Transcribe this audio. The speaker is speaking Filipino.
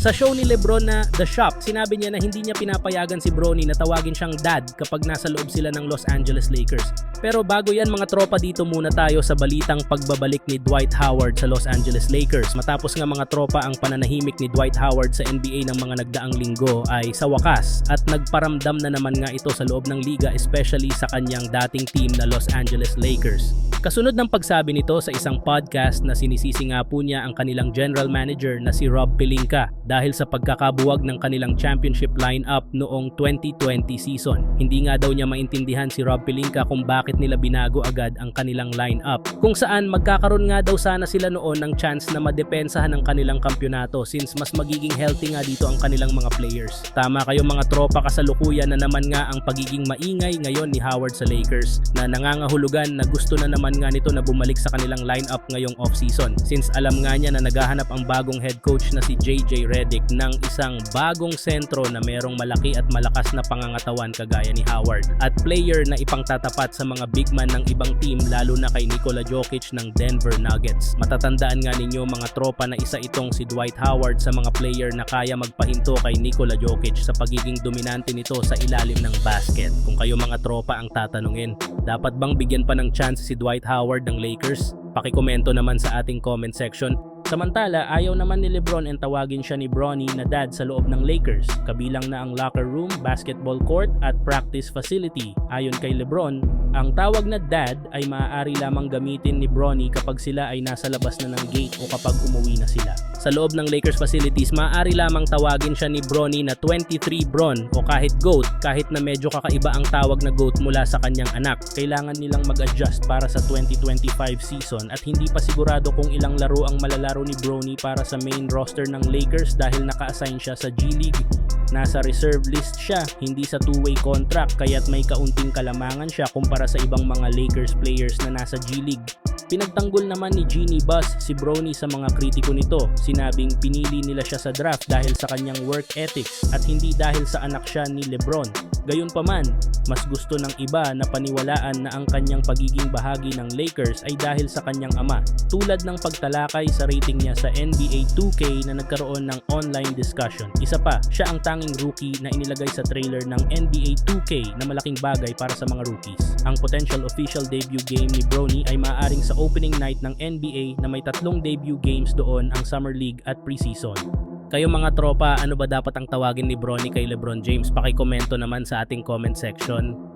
Sa show ni Lebron na The Shop, sinabi niya na hindi niya pinapayagan si Bronny na tawagin siyang dad kapag nasa loob sila ng Los Angeles Lakers. Pero bago yan mga tropa dito muna tayo sa balitang pagbabalik ni Dwight Howard sa Los Angeles Lakers. Matapos nga mga tropa ang pananahimik ni Dwight Howard sa NBA ng mga nagdaang linggo ay sa wakas at nagparamdam na naman nga ito sa loob ng liga especially sa kanyang dating team na Los Angeles Lakers. Kasunod ng pagsabi nito sa isang podcast na sinisisi nga po niya ang kanilang general manager na si Rob Pelinka dahil sa pagkakabuwag ng kanilang championship lineup noong 2020 season. Hindi nga daw niya maintindihan si Rob Pelinka kung bakit nila binago agad ang kanilang lineup. Kung saan magkakaroon nga daw sana sila noon ng chance na madepensahan ang kanilang kampyonato since mas magiging healthy nga dito ang kanilang mga players. Tama kayo mga tropa kasalukuyan na naman nga ang pagiging maingay ngayon ni Howard sa Lakers na nangangahulugan na gusto na naman nga nito na bumalik sa kanilang lineup ngayong offseason since alam nga niya na naghahanap ang bagong head coach na si JJ Redick ng isang bagong sentro na merong malaki at malakas na pangangatawan kagaya ni Howard at player na ipangtatapat sa mga big man ng ibang team lalo na kay Nikola Jokic ng Denver Nuggets. Matatandaan nga ninyo mga tropa na isa itong si Dwight Howard sa mga player na kaya magpahinto kay Nikola Jokic sa pagiging dominante nito sa ilalim ng basket. Kung kayo mga tropa ang tatanungin, dapat bang bigyan pa ng chance si Dwight Howard ng Lakers? Pakikomento naman sa ating comment section. Samantala, ayaw naman ni Lebron ang tawagin siya ni Bronny na dad sa loob ng Lakers, kabilang na ang locker room, basketball court at practice facility. Ayon kay Lebron, ang tawag na dad ay maaari lamang gamitin ni Bronny kapag sila ay nasa labas na ng gate o kapag umuwi na sila. Sa loob ng Lakers facilities, maaari lamang tawagin siya ni Bronny na 23 Bron o kahit GOAT kahit na medyo kakaiba ang tawag na GOAT mula sa kanyang anak. Kailangan nilang mag-adjust para sa 2025 season at hindi pa sigurado kung ilang laro ang malalaro ni Bronny para sa main roster ng Lakers dahil naka-assign siya sa G League. Nasa reserve list siya, hindi sa two-way contract kaya't may kaunting kalamangan siya kumpara sa ibang mga Lakers players na nasa G League. Pinagtanggol naman ni Jeannie Buss si Bronny sa mga kritiko nito. Sinabing pinili nila siya sa draft dahil sa kanyang work ethics at hindi dahil sa anak siya ni Lebron. Gayunpaman, mas gusto ng iba na paniwalaan na ang kanyang pagiging bahagi ng Lakers ay dahil sa kanyang ama. Tulad ng pagtalakay sa rating niya sa NBA 2K na nagkaroon ng online discussion. Isa pa, siya ang tanging rookie na inilagay sa trailer ng NBA 2K na malaking bagay para sa mga rookies. Ang potential official debut game ni Bronny ay maaaring sa opening night ng NBA na may tatlong debut games doon ang Summer League at preseason. Kayo mga tropa, ano ba dapat ang tawagin ni Bronny kay LeBron James? Pakikomento naman sa ating comment section.